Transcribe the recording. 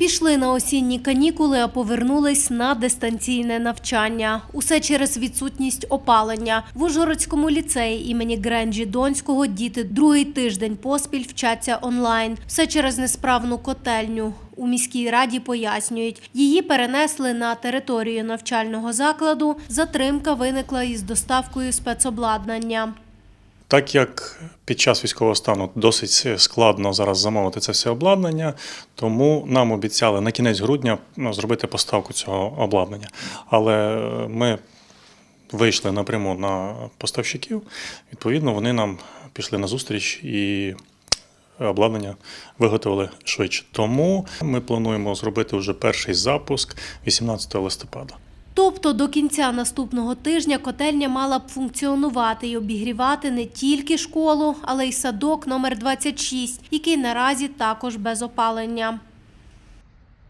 Пішли на осінні канікули, а повернулись на дистанційне навчання. Усе через відсутність опалення. В Ужгородському ліцеї імені Гренджі Донського діти другий тиждень поспіль вчаться онлайн. Все через несправну котельню. У міській раді пояснюють, її перенесли на територію навчального закладу. Затримка виникла із доставкою спецобладнання. Так як під час військового стану досить складно зараз замовити це все обладнання, тому нам обіцяли на кінець грудня ну, зробити поставку цього обладнання. Але ми вийшли напряму на поставщиків, відповідно, вони нам пішли на зустріч і обладнання виготовили швидше. Тому ми плануємо зробити вже перший запуск 18 листопада. Тобто до кінця наступного тижня котельня мала б функціонувати і обігрівати не тільки школу, але й садок номер 26, який наразі також без опалення.